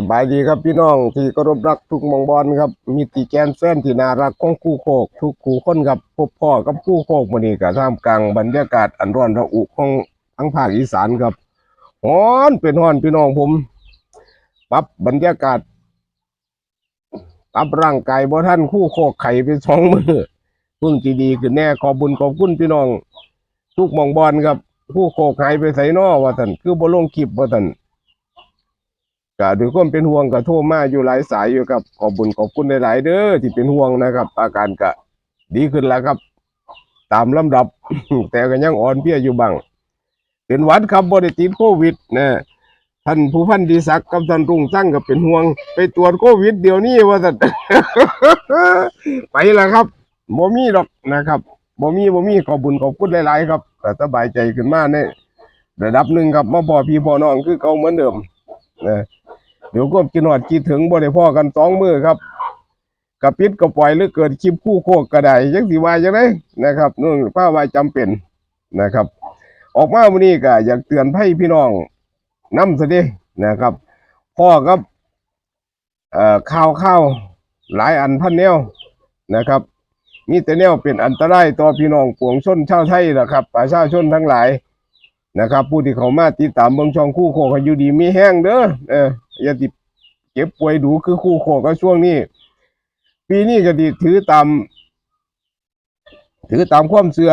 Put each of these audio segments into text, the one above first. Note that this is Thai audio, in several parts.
สบายดีครับพี่น้องที่เคารพรักทุกมองบอลครับ มีตีแกนแฟนที่น่ารักของคู่โคกทุกคู่คนครับพบพ่อกับคู่โคกมื้อนี้ก็ท่ามกลางบรรยากาศอันร้อนระอุของทั้งภาคอีสานครับฮ้อนเป็นฮ้อนพี่น้องผมปรับบรรยากาศปรับร่างกายบ่ท่านคู่โคกไข่ไปสองมือเพิ่งจีดีขึ้นแน่ขอบุญขอบคุณพี่น้อง ทุกมองบอลครับ คู่โคกหายไปใส่นอว่าท่านคือบ่ลงคลิปว่าท่าน ก็ด้วยความเป็นห่วงก็โทรมาอยู่หลายสายอยู่ครับขอบุญขอบคุณหลาย ๆ เด้อที่เป็นห่วงนะครับ อาการก็ดีขึ้นแล้วครับ ตามลำดับ แต่ก็ยังอ่อนเพลียอยู่บ้างเป็นวัดครับบ่ได้ติดโควิดนะท่านผู้พันดีศักดิ์กับท่านรุ่งตั้งก็เป็นห่วง ไปตรวจโควิดเดี๋ยวนี้ว่าท่านไปแล้วครับบ่มีหรอกนะครับบ่มีบ่มีขอบุญขอบคุณหลาย ๆ ครับก็สบายใจขึ้นมากในระดับหนึ่งครับมาพอพี่พอน้องคือเกาเหมือนเดิม นะเดี๋ยวก็กินหอดกินถึงบ่ได้พ่อกันสองมือครับกระปิดกระปล่อยหรือเกิดคลิปคู่โคกกระไดยังสิว่าจังไดนะครับนู่นป้าว่าจำเป็นนะครับ ออกมาวันนี้ก็อยากเตือนให้พี่น้องนำซะดินะครับ พ่อครับเอ่อข่าวข่าวหลายอันพันแนวนะครับมีแต่แนวเป็นอันตรายต่อพี่น้องปวงชนชาวไทยนะครับประชาชนทั้งหลาย นะครับ ผู้ที่เขามาติดตามเบิ่งช่องคู่โคกให้อยู่ดีมีแห้งเด้อเอออย่าติดเก็บป่วยดูคือคู่โคกก็ช่วงนี้ ปีนี้ก็ดีถือตาม ถือตามความเชื่อ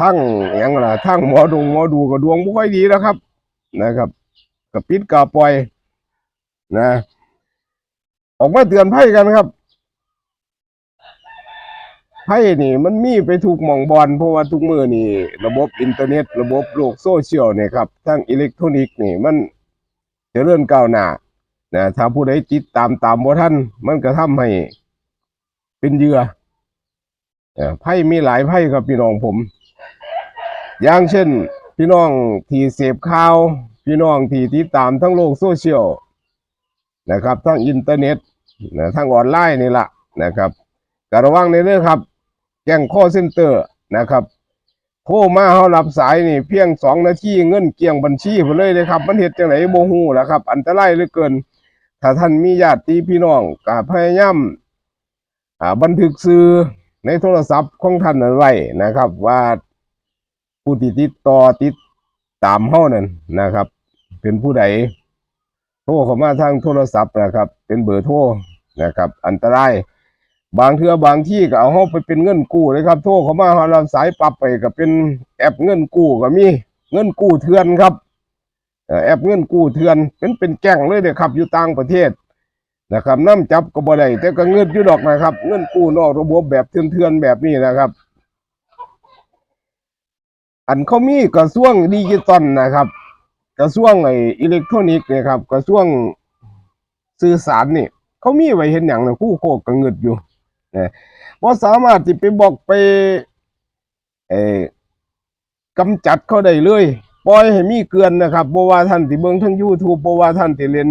ทั้งอย่างละทั้งหมอดงหมอดูก็ดวงบ่ค่อยดีแล้วครับ นะครับกับปิดกาปล่อยนะ ออกมาเตือนภัยกันครับ ไพ่นี่มันมีไปถูกหม่องบอลเพราะว่าทุกมือนี่ ระบบอินเทอร์เน็ต ระบบโลกโซเชียลเนี่ยครับทั้งอิเล็กทรอนิกส์นี่มันจเจริญก้าวหน้านะถ้าผู้ใดจิตตามตามบ่ท่านมันก็ทำให้เป็นเหยื่อเอ่ไพ่มีหลายไพ่ครับพี่น้องผม อย่างเช่น พี่น้องที่เสพข่าว พี่น้องที่ติดตามทั้งโลกโซเชียลนะครับทั้งอินเทอร์เน็ตนะทั้งออนไลน์นี่ละนะครับก็ระวังในเรื่องครับ แจ้งข้อเซ็นเตอร์นะครับโทรมาเขารับสายนี่เพียงสองนาทีเงินเกี่ยงบัญชีไปเลยเลยครับ มันเหตุจังไหนโมหูแหละครับ อันตรายเหลือเกิน ถ้าท่านมีญาติพี่น้องก็พยายามอ่าบันทึกซื้อในโทรศัพท์ของท่านนั้นไว้นะครับ ว่าผู้ที่ติดต่อติดตามเฮานั่นนะครับ เป็นผู้ใดโทรเข้ามาทางโทรศัพท์นะครับ เป็นเบอร์โทรนะครับ อันตราย บางเทือบางที่ก็เอาเฮาไปเป็นเงินกู้เลยครับ โทรเข้ามาเฮารับสายปรับไปก็เป็นแอปเงินกู้ก็มีเงินกู้เถื่อนครับแอปเงินกู้เถื่อนเป็นเป็นแก๊งเลยเด้ครับ อยู่ต่างประเทศนะครับน้ำจับก็บ่ได้แต่ก็เงินอยู่ดอกนะครับ เงินกู้นอกระบบแบบเถื่อนๆแบบนี้นะครับ อันเขามีกระทรวงดิจิตอลนะครับ กระทรวงไอ้อิเล็กทรอนิกส์นี่ยครับ กระทรวงสื่อสารนี่ เขามีไว้เห็นอย่างนะคู่โคกกระเงิดอยู่ ว่าสามารถที่ไปบอกไปเออกำจัดเขาได้เลยปล่อยให้มีเกลือนนะครับบ่ว่าท่านที่เบิ่งทั้ง YouTube บ่ว่าท่านที่เล่น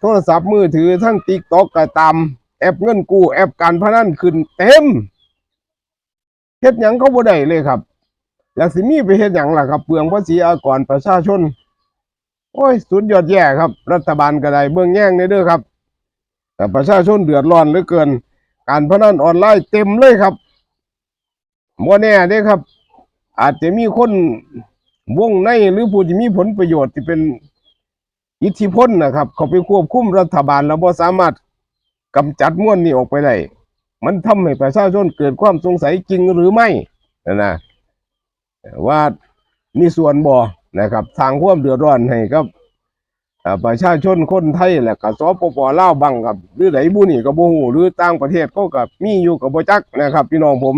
โทรศัพท์มือถือทั้ง TikTok ก็ตาม แอปเงินกู้แอปการพนันขึ้นเต็มเฮ็ดหยังเขาบ่ได้เลยครับ แล้วสิมีไปเฮ็ดหยังล่ะครับ เปลืองภาษีอากรประชาชน โอ้ย สุดยอดแย่ครับ รัฐบาลก็ได้เบิ่งแย่งในเด้อครับ แต่ประชาชนเดือดร้อนเหลือเกิน การพนันออนไลน์เต็มเลยครับมัวแน่เด้ครับ อาจจะมีคนวงในหรือผู้ที่มีผลประโยชน์ที่เป็นอิทธิพลนะครับ เขาไปควบคุมรัฐบาลแล้วบ่สามารถกำจัดม้วนนี้ออกไปได้มันทำให้ประชาชนเกิดความสงสัยจริงหรือไม่นะนะว่ามีส่วนบ่นะครับ ทางความเดือดร้อนให้กับ ประชาชนคนไทยแหละก็สปปลาวบังกับหรือไหนบุนี่ก็บ่ฮู้หรือต่างประเทศเขาก็มีอยู่กับบจักนะครับ พี่น้องผม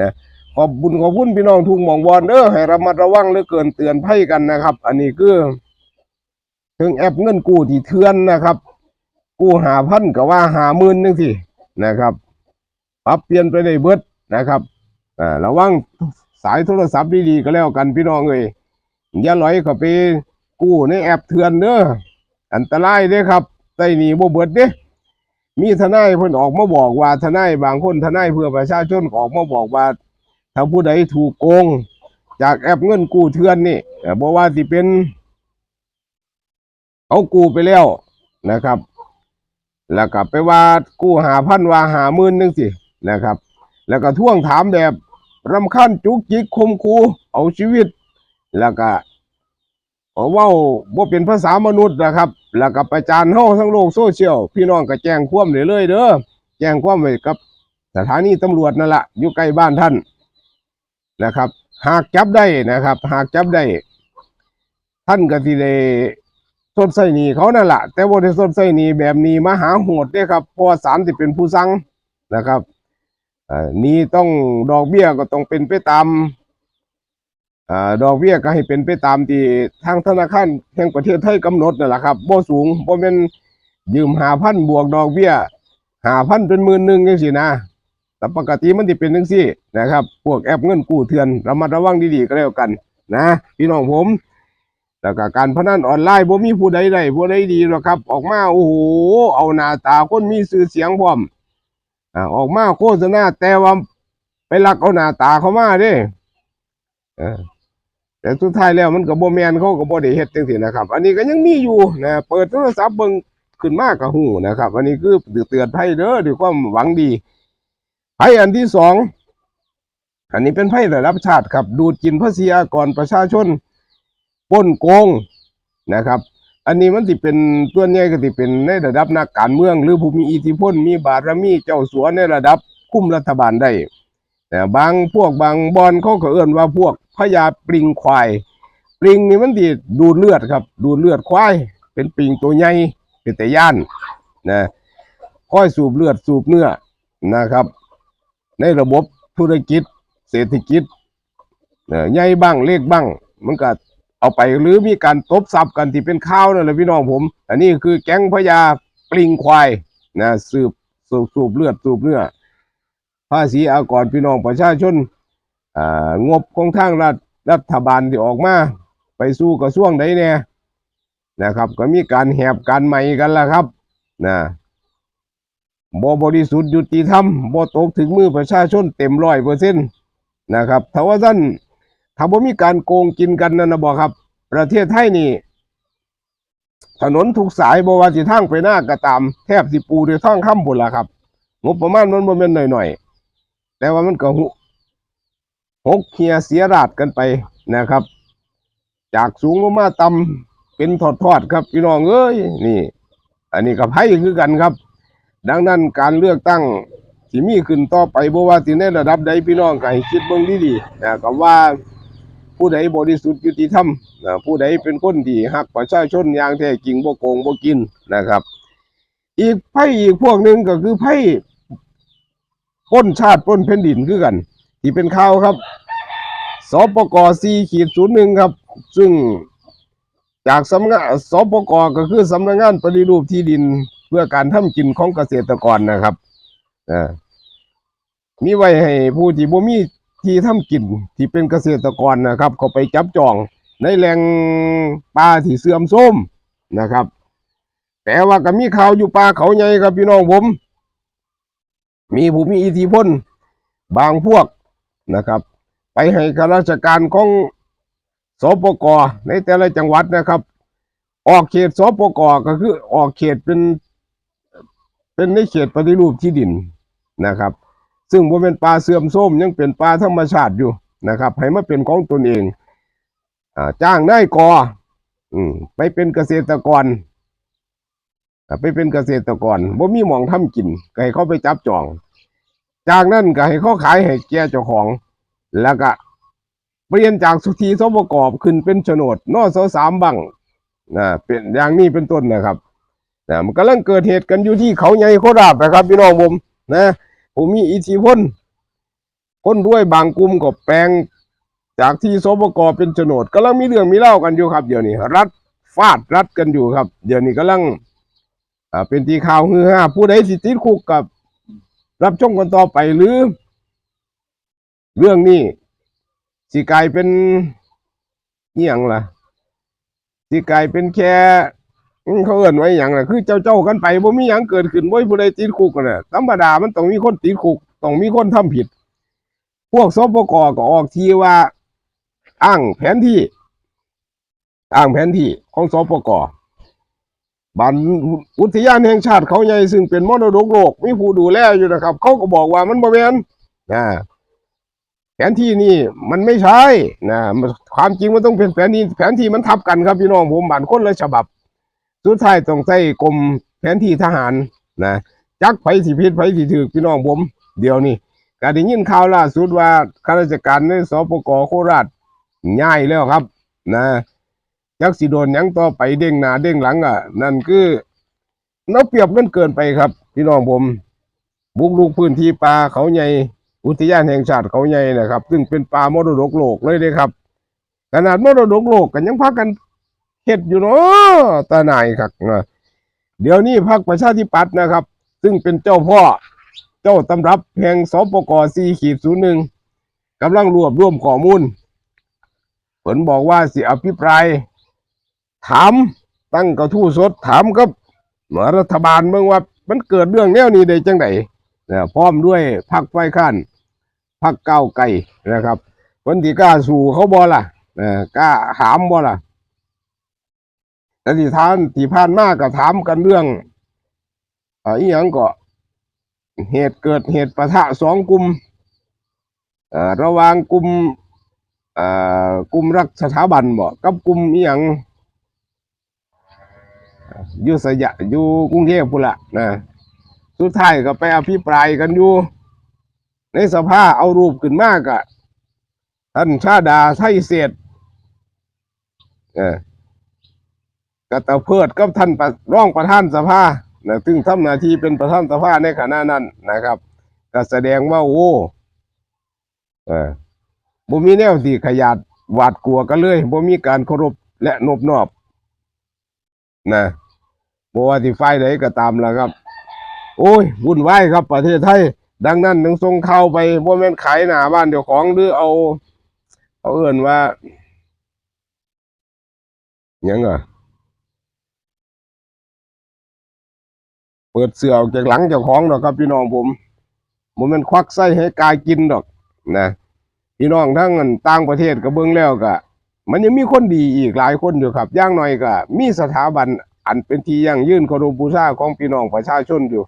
นะขอบบุญขอบคุณพี่น้องทุกหม่องบอลเด้อให้ระมัดระวังเหลือเกินเตือนภัยกันนะครับ อันนี้คือถึงแอปเงินกู้ที่เถื่อนนะครับกู้หาพันก็ว่าหาหมื่นนึงสินะครับปรับเปลี่ยนไปได้เบิดนะครับอ่าระวังสายโทรศัพท์ดีๆก็แล้วกันพี่น้องเอ้ยอย่าไหลเข้าไป กู้ในแอปเถื่อนเด้ออันตรายเด้ครับใต้หนีบ่เบิดเด้มีทนายเพิ่นออกมาบอกว่าทนายบางคนทนายเพื่อประชาชนออกมาบอกว่าถ้าผู้ใดถูกโกง จากแอปเงินกู้เถื่อนนี่เอ่อบ่ว่าสิเป็นเอากู้ไปแล้วนะครับ แล้วก็ไปว่ากู้หาพันว่าหาหมื่นนึงสินะครับ แล้วก็ท่วงถามแบบรำคัญจุกจิกคมคูเอาชีวิต แล้วก็ เอาว่าบ่เป็นภาษามนุษย์นะครับ แล้วก็ประจานเฮาทั้งโลกโซเชียลพี่น้องก็แจ้งความได้เลยเด้อแจ้งความไว้กับสถานีตำรวจนั่นแหละอยู่ใกล้บ้านท่านนะครับ หากจับได้นะครับ หากจับได้ ท่านก็ที่ได้สดใส่หนีเขานั่นแหละแต่ว่าได้สดใส่หนีแบบนี้มหาโหดเด้ครับเพราะว่าศาลที่เป็นผู้สั่งนะครับอ่อหนี้ต้องดอกเบี้ยก็ต้องเป็นไปตาม ดอกเบี้ยก็ให้เป็นไปตามที่ทางธนาคารแห่งประเทศไทยกำหนดนั่นแหละครับบ่สูงบ่เป็นยืมหาพันบวกดอกเบี้ยหาพันเป็นหมื่นหนึ่งจังซี่นะแต่ปกติมันจะเป็นจังซี่นะครับ พวกแอปเงินกู้เถื่อนระมัดระวังดีๆก็แล้วกัน นะพี่น้องผมแล้วก็การพนันออนไลน์บ่มีผู้ใดได้ผู้ใดดีหรอกครับ ออกมาโอ้โหเอาหน้าตาคนมีชื่อเสียงพร้อมอ่าออกมาโฆษณาแต่ว่าไปลักเอาหน้าตาเขามาเด้อ แต่สุดท้ายแล้วมันก็บ่แมนเขาก็บ่ได้เฮ็ดจังซี่นะครับ อันนี้ก็ยังมีอยู่นะเปิดโทรศัพท์เบิ่งขึ้นมาก็ฮู้นะครับ อันนี้คือเตือนภัยเด้อด้วยความหวังดีไพ่อันที่สองอันนี้เป็นไพ่ระดับชาติครับ ดูดกินภาษีอากรประชาชนป้นโกงนะครับ อันนี้มันสิเป็นตัวใหญ่ก็สิเป็นในระดับนักการเมือง หรือผู้มีอิทธิพลมีบารมีเจ้าสัวในระดับคุ้มรัฐบาลได้แต่บางพวกบางบอนเขาก็เอื่นว่าพวก พญาปลิงควายปลิงนี่มันดีดูเลือดครับ ดูเลือดควาย เป็นปลิงตัวใหญ่เป็นแต่ย่านนะค่อยสูบเลือดสูบเนื้อนะครับ ในระบบธุรกิจ เศรษฐกิจใหญ่บ้างเล็กบ้าง มันก็เอาไปหรือมีการตบซับกันที่เป็นข้าวนั่นแหละพี่น้องผม อันนี้คือแก๊งพญาปลิงควายนะสืบสูบสูบเลือดสูบเนื้อภาษีอากรพี่น้องประชาชน งบของทางรัฐรัฐบาลที่ออกมา ไปสู้กระทรวงใดเนี่ยนะครับ ก็มีการแหบการใหม่กันแล้วครับนะบบริสุทธิ์ยุติธรรมบ่ตกถึงมือประชาชนเต็มร้อยเปอร์เซ็นต์นะครับถ้าว่าท่านถ้าบ่มีการโกงกินกันนั่นนะบ่ครับ ประเทศไทยนี่ ถนนทุกสายบว่าสิทางไปหน้าก็ตามแทบสิปูด้วยท่องคำพุ่นล่ะครับ งบประมาณมันบ่แม่นหน่อยๆแต่ว่ามันก็ หกเฮียเสียราดกันไปนะครับ จากสูงลงมาต่ำเป็นทอดๆครับพี่น้องเอ้ยนี่ อันนี้กับไพ่คือกันครับ ดังนั้นการเลือกตั้งที่มีขึ้นต่อไปบ่ว่าสิในระดับใดพี่น้องก็ให้คิดเบิ่งดีๆนะก็ว่าผู้ใดบริสุทธิ์ยุติธรรมนะผู้ใดเป็นคนที่ฮักประชาชนอย่างแท้จริงบ่โกงบ่กินนะครับ อีกไพ่อีกพวกหนึ่งก็คือไพ่ป้นชาติป้นแผ่นดินคือกัน ที่เป็นข่าวครับสปก4ขีด01ครับ ซึ่งจากสำนักสปกก็คือสำนักงานปฏิรูปที่ดินเพื่อการทำกินของเกษตรกรนะครับอ่ามีไว้ให้ผู้ที่บ่มีที่ทำกินที่เป็นเกษตรกรนะครับ เขาไปจับจองในแหล่งป่าที่เสื่อมโทรมนะครับ แต่ว่าก็มีข่าวอยู่ป่าเขาใหญ่ครับพี่น้องผม มีผู้มีอิทธิพลบางพวก นะครับ ไปให้ข้าราชการของสปกในแต่ละจังหวัดนะครับ ออกเขตสปกก็คือออกเขตเป็น เป็นในเขตปฏิรูปที่ดินนะครับ ซึ่งบ่เป็นป่าเสื่อมโทรมยังเป็นป่าธรรมชาติอยู่นะครับ ให้มาเป็นของตนเองอจ้างนายกอไปเป็นเกษตรกรไปเป็นเกษตรกรบ่มีหมองทำกินก็ให้เขาไปจับจอง จากนั้นก็ให้เขาขายให้แก่เจ้าของ แล้วก็เปลี่ยนจากสุธีสมประกอบขึ้นเป็นโฉนดนอสสามบังนะเป็นอย่างนี้เป็นต้นนะครับนะมันกำลังเกิดเหตุกันอยู่ที่เขาใหญ่โคราชนะครับพี่น้องผมนะผมมีอิทธิพลคนด้วยบางกลุ่มก็แปลง จากที่สปกอบเป็นโฉนดกำลังมีเรื่องมีเล่ากันอยู่ครับเดี๋ยวนี้รัฐฟาดรัฐกันอยู่ครับ เดี๋ยวนี้กำลังอ่าเป็นทีข่าวฮือฮาผู้ใดสิติดคุกกับ รับชมกันต่อไปหรือ เรื่องนี้สิกลายเป็นเอี่ยงล่ะสิกลายเป็นแค่เขาเอิ้นไว้อย่างน่ะคือเจ้าเจ้ากันไปบ่มีหยังเกิดขึ้นบ่ผู้ใดติดคุกกันน่ะธรรมดามันต้องมีคนติดคุกต้องมีคนทำผิด พวกสปกก็ออกทีว่า อ้างแผนที่ อ้างแผนที่ของสปก บ้านอุทยานแห่งชาติเขาใหญ่ซึ่งเป็นมรดกโลกมีผู้ดูแลอยู่นะครับ เขาก็บอกว่ามันบ่แม่นนะแผนที่นี่มันไม่ใช่นะความจริงมันต้องเป็นแผนที่แผนที่มันทับกันครับพี่น้องผมบ้านคนละฉบับ สุดท้ายต้องใช้กรมแผนที่ทหารนะจักไผสิผิดไผสิถูกพี่น้องผม เดี๋ยวนี้ก็ได้ยินข่าวล่าสุดว่าข้าราชการในสปกโคราชย้ายแล้วครับ นะ ยักสิโดนยังต่อไปเด้งหน้าเด้งหลังอะ นั่นคือเราเปรียบกันเกินไปครับ พี่น้องผม บุกลุกพื้นที่ป่าเขาใหญ่อุทยานแห่งชาติเขาใหญ่นะครับ ซึ่งเป็นป่ามรดกโลกเลยเลยครับ ขนาดมรดกโลกกันยังพากันเฮ็ดอยู่เนาะตาหนายครับเดี๋ยวนี้พรรคประชาธิปัตย์นะครับ ซึ่งเป็นเจ้าพ่อ เจ้าตำรับแห่งสปกสี่ขีดศูนย์หนึ่งกำลังรวบรวมข้อมูลผลบอกว่าสิอภิปราย ถามตั้งกระทู้สดถามกับรัฐบาลเมืองว่ามันเกิดเรื่องแนวนี้ได้จังไดนะพร้อมด้วยพรรคไฟขั้นพรรคก้าไกลนะครับคนที่กล้าสู่เขาบ่ล่ะนะกล้าถามบ่ล่ะแต่ที่ทานที่ผ่านมากก็ถามกันเรื่องอ่าอีหยังก็เหตุเกิดเหตุประทะสองกลุ่มอ่อระหว่างกลุ่มอ่อกลุ่มรักสถาบันบ่กับกลุ่มอีหยัง อยู่สยะอยู่กรุงเทพพุละนะสุดท้ายก็ไปอภิปรายกันอยู่ ในสภาเอารูปขึ้นมากอะท่านชาดาไทยเศษเออกระตะเพิดกับท่านร่องประธานสภานะซึ่งทำหน้าที่เป็นประธานสภาในขณะนั้นนะครับก็แสดงว่าโอ้เออบ่มีแนวที่ขยัดหวาดกลัวกันเลยบ่มีการเคารพและนบนอบ นะ บว่าที่ฝ่ายใดก็ตามแล้วครับ โอ้ยวุ่นวายครับ ประเทศไทย ดังนั้นถึงส่งเข่าไปบ่แม่นขายหน้าบ้านเจ้าของหรือเอาเอาเอื่นว่ายังอะเปิดเสือออกจากหลังเจ้าของดอกครับพี่น้องผมผมมันควักไส้ให้กายกินดอกนะพี่น้องทั้งอันต่างประเทศก็เบิ่งแล้วก็มันยังมีคนดีอีกหลายคนอยู่ครับ อย่างน้อยก็มีสถาบัน อันเป็นที่ยั่งยืนเคารพบูชาของพี่น้องประชาชนอยู่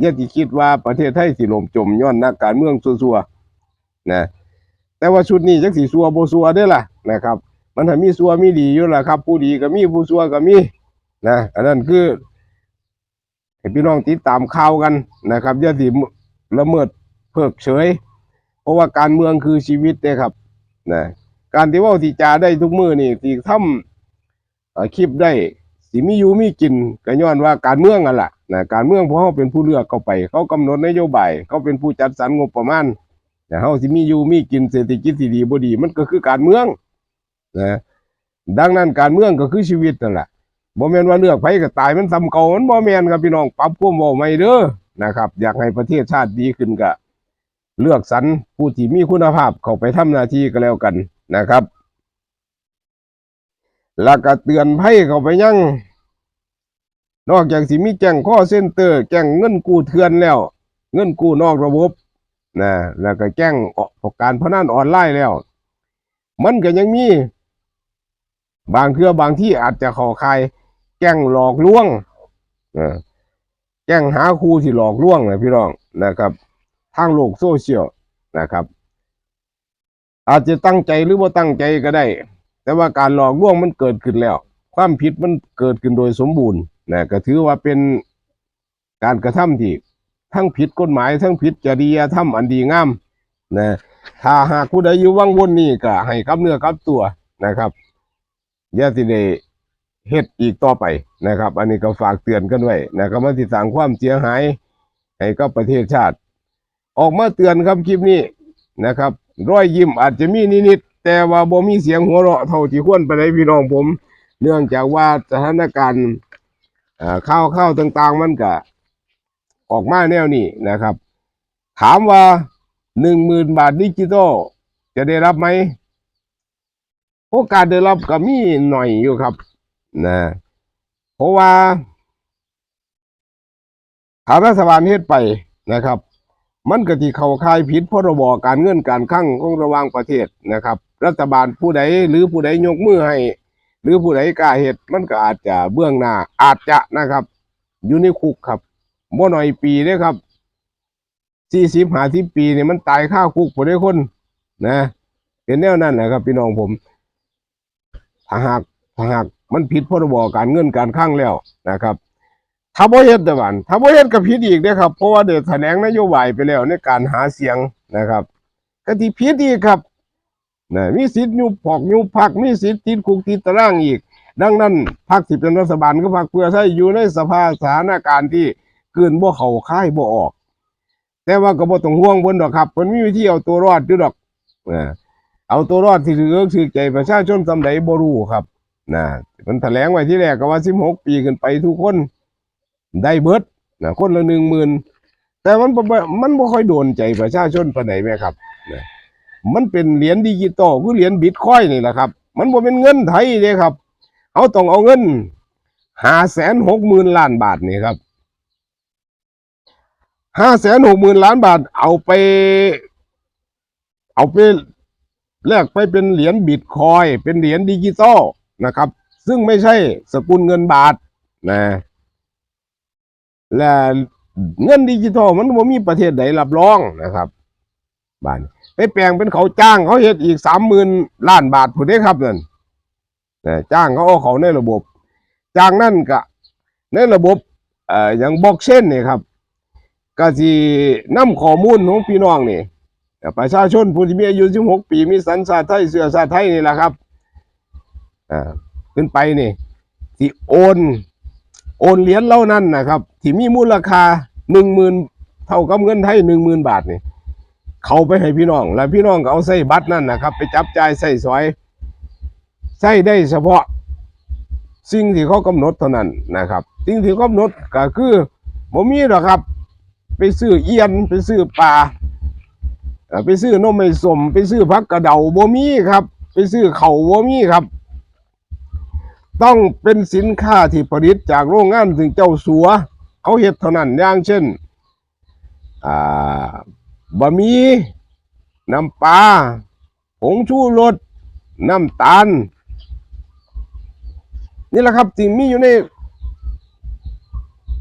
อย่าที่คิดว่าประเทศไทยสิล่มจมย้อนนักการเมืองซัวๆนะแต่ว่าชุดนี้จักสิซัวบ่ซัวเด้ล่ะนะครับ มันถ้ามีซัวมีดีอยู่ล่ะครับ ผู้ดีก็มีผู้ซัวก็มีนะอันนั้นคือให้พี่น้องติดตามข่าวกันนะครับอย่าสิละเมิดเพิกเฉย เพราะว่าการเมืองคือชีวิตเด้ครับนะการที่ว่าที่จาได้ทุกมือนี่ที่ทำคลิปได้ สิมีอยู่มีกินก็ย้อนว่าการเมืองอะล่ะนะการเมืองเพราะเขาเป็นผู้เลือกเข้าไป เขากำหนดนโยบายเขาเป็นผู้จัดสรรงบประมาณนะเขาสิมีอยู่มีกินเศรษฐกิจที่ดีบ่ดี มันก็คือการเมืองนะดังนั้นการเมืองก็คือชีวิตนั่นแหละบ่แมนว่าเลือกไผก็ตายมันซ้ำเก่ามันบ่แมนครับพี่น้องปรับความเว้าใหม่เด้อนะครับ อยากให้ประเทศชาติดีขึ้นก็เลือกสรรผู้ที่มีคุณภาพเข้าไปทำหน้าที่ก็แล้วกันนะครับ แล้วก็เตือนภัยเข้าไปยัง นอกจากสิมีแจ้งข้อเซ็นเตอร์แจ้งเงินกู้เถื่อนแล้ว เงินกู้นอกระบบนะแล้วก็แจ้งออกการพนันออนไลน์แล้ว มันก็ยังมี บางเทื่อบางที่อาจจะข้าข่ายแกล้งหลอกลวงอแกล้งหาครูที่หลอกลวงนะพี่น้องนะครับทางโลกโซเชียลนะครับ อาจจะตั้งใจหรือว่าตั้งใจก็ได้ แต่ว่าการหลอกลวงมันเกิดขึ้นแล้ว ความผิดมันเกิดขึ้นโดยสมบูรณ์นะก็ถือว่าเป็นการกระทำที่ทั้งผิดกฎหมายทั้งผิดจริยธรรมอันดีงามนะถ้าหากผู้ใดอยู่วังวนนี่ก็ให้กับเนื้อกับตัวนะครับอย่าสิได้เฮ็ดอีกต่อไปนะครับ อันนี้ก็ฝากเตือนกันไว้นะครับมันสิสร้างความเสียหายให้กับประเทศชาติ ออกมาเตือนครับคลิปนี้นะครับ รอยยิ้มอาจจะมีนิดๆ แต่ว่าบ่มีเสียงหัวเราะเท่าที่ควรไปได้พี่น้องผม เนื่องจากว่าสถานการณ์ข้าวข้าวต่างๆมันก็ออกมาแนวนี้นะครับ ถามว่าหนึ่งหมื่นบาทดิจิตอลจะได้รับไหมโอกาสได้รับก็มีหน่อยอยู่ครับนะเพราะว่าถ้ารัฐบาลเฮ็ดไปนะครับ มันก็ที่เขาข่ายผิดพรบการเงินการคลังของระหว่างประเทศนะครับ รัฐบาลผู้ใดหรือผู้ใดยกมือให้ หรือผู้ใดกล้าเฮ็ดมันก็อาจจะเบื้องหน้าอาจจะนะครับ อยู่ในคุกครับบ่หน้อยปีเด้ครับสี่สิบห้าสิบปีเนี่ยมันตายข้าคุกผู้ใดคนนะเป็นแนวนั้นนะครับพี่น้องผมถ้าหากถ้าหากมันผิดพรบการเงินการคลังแล้วนะครับ ถ้าบ่เฮ็ดแต่วันถ้าบ่เฮ็ดก็ผิดอีกเด้ครับเพราะว่าได้แถลงนโยบายไปแล้วในการหาเสียงนะครับก็ที่ผิดอีกครับนะมีสิทธิ์ยุบพอกยุบพักมีสิทธิ์ติดคุกติดตารางอีก ดังนั้นพรรคที่เป็นรัฐบาลก็พรรคเพื่อไทยอยู่ในสภาสถานการณ์ที่เกินบ่เข้าค่ายบ่ออก แต่ว่าก็บ่ต้องห่วงเพิ่นดอกครับเพิ่นมีวิธีเอาตัวรอดอยู่ดอกเอาตัวรอดที่ถือถือใจประชาชนสำใดบ่รู้ครับนะมันแถลงไว้ที่แรกก็ว่า16ปีขึ้นไปทุกคน ได้เบิดนะคนละ10,000แต่มันมันบ่ค่อยโดนใจประชาชนปานใดแม่ครับนะมันเป็นเหรียญดิจิตอลคือเหรียญบิตคอยน์นี่แหละครับ มันบ่เป็นเงินไทยเด้ครับ เอาต้องเอาเงินห้าแสนหกหมื่นล้านบาทนี่ครับห้าแสนหกหมื่นล้านบาท เอาไป เอาไปแลกไปเป็นเหรียญบิตคอยเป็นเหรียญดิจิตอลนะครับ ซึ่งไม่ใช่สกุลเงินบาทนะ และเงินดิจิตอลมันบ่มีประเทศใดรับรองนะครับบ้านไปแปลงเป็นเขาจ้างเขาเฮ็ดอีกสามหมื่นล้านบาทผู้ใดครับนั่นนจ้างเขาเอาเขาในระบบจ้างนั่นก็ในระบบเอ่ออย่างบล็อกเชนนี่ครับก็สินำข้อมูลของพี่น้องนี่ประชาชนผู้ที่มีอายุ16ปีมีสัญชาติไทยเชื้อชาติไทยนี่แหละครับอ่าขึ้นไปนี่สิโอน โอนเหรียญเหล่านั้นนะครับที่มีมูลค่า10,000เท่ากับเงินไทย10,000บาทนี่เขาไปให้พี่น้อง แล้วพี่น้องก็เอาใส่บัตรนั่นนะครับ ไปจับจ่ายใส่สอยใช้ได้เฉพาะ สิ่งที่เขากำหนดเท่านั้นนะครับสิ่งที่เขากำหนดก็คือบ่มีหรอกครับ ไปซื้อเอียนไปซื้อปลาไปซื้อนมไม่สม ไปซื้อพักกระเดาบ่มีครับ ไปซื้อเข่าบ่มีครับ ต้องเป็นสินค้าที่ผลิตจากโรงงานถึงเจ้าสัว เขาเฮ็ดเท่านั้นอย่างเช่นบะหมี่น้ำปลาผงชูรสน้ำตาล นี่แหละครับสิ่งมีอยู่ใน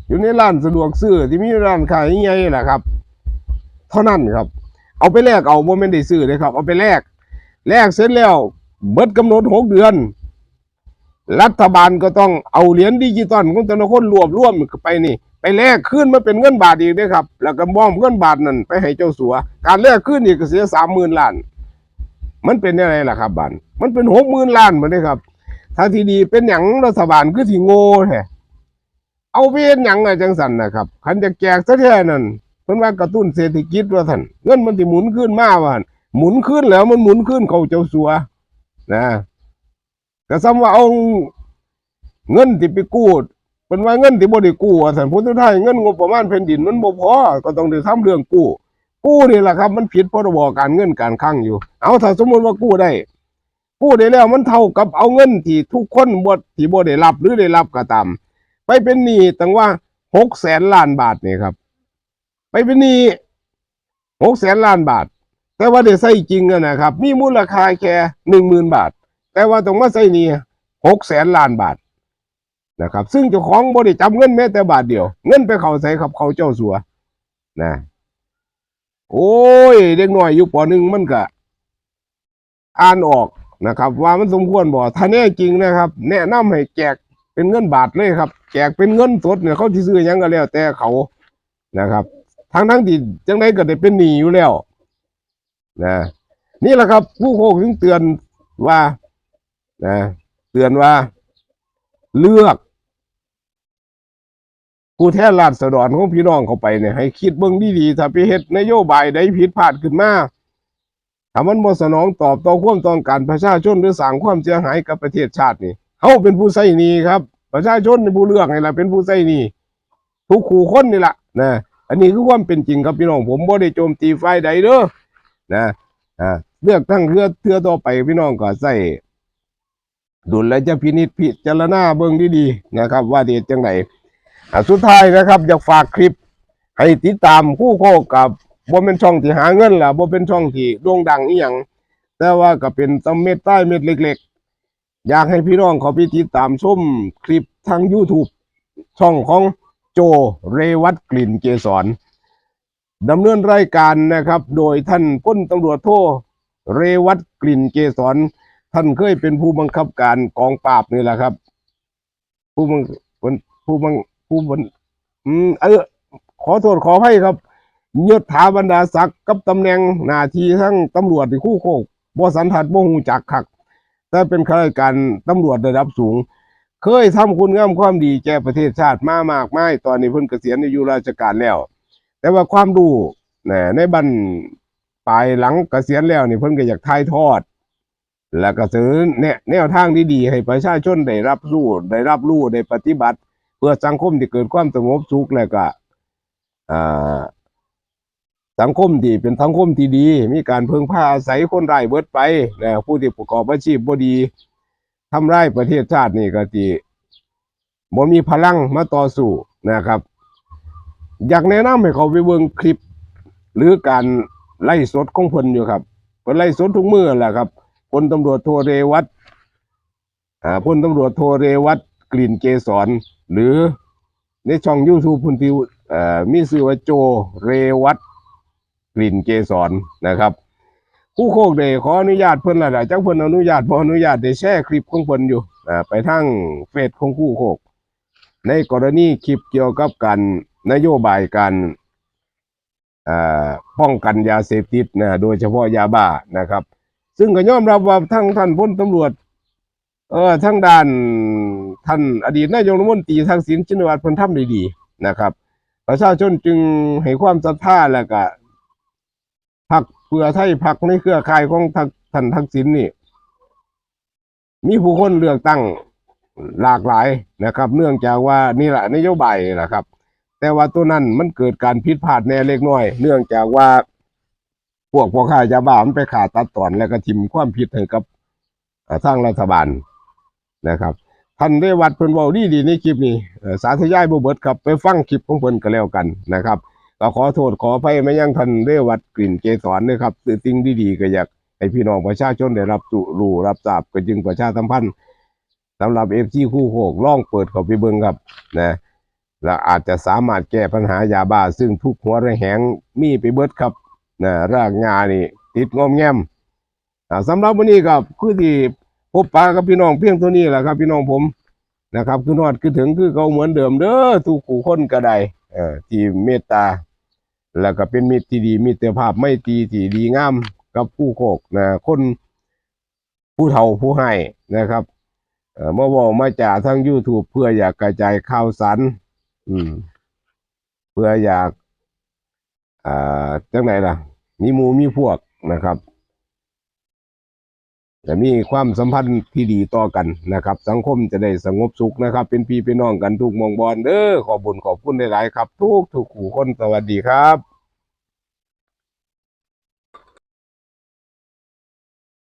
อยู่ในร้านสะดวกซื้อที่มีร้านขายใหญ่ๆแหละครับ เท่านั้นครับ เอาไปแลกเอาโมเมนได้ซื้อเลยครับ เอาไปแลกแลกเสร็จแล้วเบิดกำหนดหกเดือน รัฐบาลก็ต้องเอาเหรียญดิจิตอลของแต่ละคนรวบรวมไปนี่ ไปแลกขึ้นมาเป็นเงินบาทอีกด้วยครับ แล้วก็มอมเงินบาทนั่นไปให้เจ้าสัว การแลกขึ้นอีกก็เสียสามหมื่นล้าน มันเป็นยังไงล่ะครับบันมันเป็นหกหมื่นล้านมาเลยครับถ้าทีดีเป็นอย่างรัฐบาลคือที่โง่แท้เอาไปเป็นอย่างอะจังสันนะครับคันจะแจกซะแท้นั่นเพิ่นว่ากระตุ้นเศรษฐกิจว่าท่านเงินมันที่หมุนขึ้นมาว่านหมุนขึ้นแล้วมันหมุนขึ้นเขาเจ้าสัวนะ ก็ซ้ำว่าเอาเงินที่ไปกู้เป็นว่าเงินที่บ่ได้กู้ว่าท่านพุทธทาสเงินงบประมาณแผ่นดินมันบ่พอก็ต้องได้ทำเรื่องกู้ กู้นี่แหละครับ มันผิดพรบการเงินการคลังอยู่ เอาถ้าสมมติว่ากู้ได้ กู้ได้แล้วมันเท่ากับเอาเงินที่ทุกคนบ่ที่บ่ได้รับหรือได้รับก็ตามไปเป็นหนี้ตั้งว่าหกแสนล้านบาทนี่ครับ ไปเป็นหนี้หกแสนล้านบาท แต่ว่าได้ใช้จริงนะครับ มีมูลค่าแค่หนึ่งหมื่นบาท แต่ว่าต้องมาใช้หนี้หกแสนล้านบาทนะครับ ซึ่งเจ้าของบ่ได้จำเงินแม้แต่บาทเดียว เงินไปเขาใส่ครับเขาเจ้าสัวนะโอ้ย เด็กหน้อยอยู่ปหนึ่งมันก็อ่านออกนะครับ ว่ามันสมควรบ่ถ้าแน่จริงนะครับ แนะนำให้แจกเป็นเงินบาทเลยครับ แจกเป็นเงินสดเนี่ยเขาที่ซื้อยังก็แล้ว แต่เขานะครับทั้งทั้งที่จังไดก็ได้เป็นหนี้อยู่แล้วนะนี่แหละครับ ผู้โคกถึงเตือนว่า นะเตือนว่าเลือกผู้แทนราษฎรของพี่น้องเข้าไปเนี่ยให้คิดเบิ่งดีๆถ้าไปเฮ็ดนโยบายใดผิดพลาดขึ้นมาถ้ามันบ่สนองตอบต่อความต้องการประชาชนหรือสร้างความเสียหายกับประเทศชาตินี่เฮาเป็นผู้ใช้นี้ครับ ประชาชนเป็นผู้เลือกนี่แหละเป็นผู้ใช้นี้ทุกขู่คนนี่แหละนะอันนี้คือความเป็นจริงครับพี่น้องผมบ่ได้โจมตีฝ่ายใดเด้อนะอ่าเลือกตั้งเทื่อเทือต่อไปพี่น้องก็ใส่ ดุลและจะพินิจพิจารณาเบิ่งดีๆนะครับ ว่าเด็ดจังไดอะสุดท้ายนะครับอยากฝากคลิป ให้ติดตามคู่โคกับบ่เป็นช่องที่หาเงินล่ะบ่เป็นช่องที่โด่งดังอีหยังแต่ว่าก็เป็นตำเม็ดใต้เม็ดเล็ก ๆ อยากให้พี่น้องเขาไปติดตามชมคลิปทาง YouTube ช่องของโจเรวัตกลิ่นเกษรดำเนินรายการนะครับ โดยท่านพ้นตำรวจโทเรวัตกลิ่นเกษร ท่านเคยเป็นผู้บังคับการกองปราบนี่แหละครับ ผู้บังผู้บังผู้บังอืมเออขอโทษขอให้ครับยศถาบรรดาศักดิ์กับตำแหน่งหน้าที่ทั้งตำรวจที่คู่โคกบ่สันทัดบ่หูจักคักแต่เป็นข้าราชการตำรวจระดับสูง เคยทำคุณงามความดีแก่ประเทศชาติมามากมายตอนนี้เพิ่นเกษียณอายุราชการแล้ว แต่ว่าความรู้นะในบันปลายหลังเกษียณแล้วนี่เพิ่นก็อยากถ่ายทอด แล้วก็เสนอแนะแนวทางดีๆให้ประชาชนได้รับรู้ได้รับรู้ได้ปฏิบัติ เพื่อสังคมที่เกิดความสงบสุขแล้วก็สังคมที่เป็นสังคมที่ดี มีการเพิ่งพาอาศัยคนไร้เบิดไปนะผู้ที่ประกอบอาชีพบ่ดีทำไร้ประเทศชาตินี่ก็ที่บ่มีพลังมาต่อสู้นะครับ อยากแนะนำให้เขาไปเบิ่งคลิป หรือการไล่สดของเพิ่นอยู่ครับเพิ่นไล่สดทุกมือแหละครับ พลตำรวจโทเรวัตพลตำรวจโทเรวัตกลิ่นเกษรหรือในช่อง YouTube พุ่นที่เอ่อมีชื่อว่าโจเรวัตกลิ่นเกสรนะครับ ผู้โคกเดขออนุญาตเพิ่นละล่ะจังเพิ่นอนุญาตบ่อนุญาตได้แชร์คลิปของเพิ่นอยู่ไปทางเฟซของผู้โคก ในกรณีคลิปเกี่ยวกับการนโยบายการป้องกันยาเสพติดนะโดยเฉพาะยาบ้านะครับ ซึ่งก็ยอมรับว่าทั้งท่านพลตำรวจ เออทั้งด้านท่านอดีตนายกรัฐมนตรีทักษิณชินวัตรเพิ่นทำได้ดีนะครับ ประชาชนจึงให้ความศรัทธาแล้วก็พักเพื่อไทยพักในเครือข่ายของท่านทักษิณนี่ มีผู้คนเลือกตั้งหลากหลายนะครับ เนื่องจากว่านี่แหละนโยบายนี่แหละครับ แต่ว่าตัวนั้นมันเกิดการผิดพลาดแน่เล็กน้อย เนื่องจากว่า พวกพ่อค้ายาบ้ามันไปขาดตัดตอนแล้วก็ทิมความผิดให้กับอ่าทางรัฐบาลนะครับท่านได้วัดเพิ่นเว้าดีดีในคลิปนี้สาธยายบ่เบิดครับไปฟังคลิปของเพิ่นก็แล้วกันนะครับก็ขอโทษขออภัยไม่ยังท่านได้วัดกลิ่นเกสรนะครับสื่อสิ่งดีๆก็อยากให้พี่น้องประชาชนได้รับรู้รับทราบก็จึงประชาสัมพันธ์สำหรับเอฟซีคู่โคกล่องเปิดเขาไปเบิ่งครับนะและอาจจะสามารถแก้ปัญหายาบ้าซึ่งทุกหัวระแหงมีไปเบิดครับ นะรากงานี่ ติดงอมแงมอ่าสำหรับวันนี้ครับคือที่พบปะกับพี่น้องเพียงเท่านี้แหละครับ พี่น้องผมนะครับคือนอดคือถึงคือเขาเหมือนเดิมเด้อทุกผู้คนก็ไดเอ่อที่เมตตา แล้วก็เป็นมิตรที่ดีมิตรภาพไม่ตีที่ดีงามกับผู้โคกนะคนผู้เฒ่าผู้ให้นะครับเอ่อมาบอกมาจ่าทั้ง YouTube เพื่ออยากกระจายข่าวสารอืม เพื่ออยาก อ่าจังไหนล่ะ มีหมูมีพวกนะครับจะมีความสัมพันธ์ที่ดีต่อกันนะครับ สังคมจะได้สงบสุขนะครับ เป็นพี่เป็นน้องกันทุกมองบอลเด้อขอบุญขอบคุณหลายๆครับ ทุกทุกขู่คนสวัสดีครับ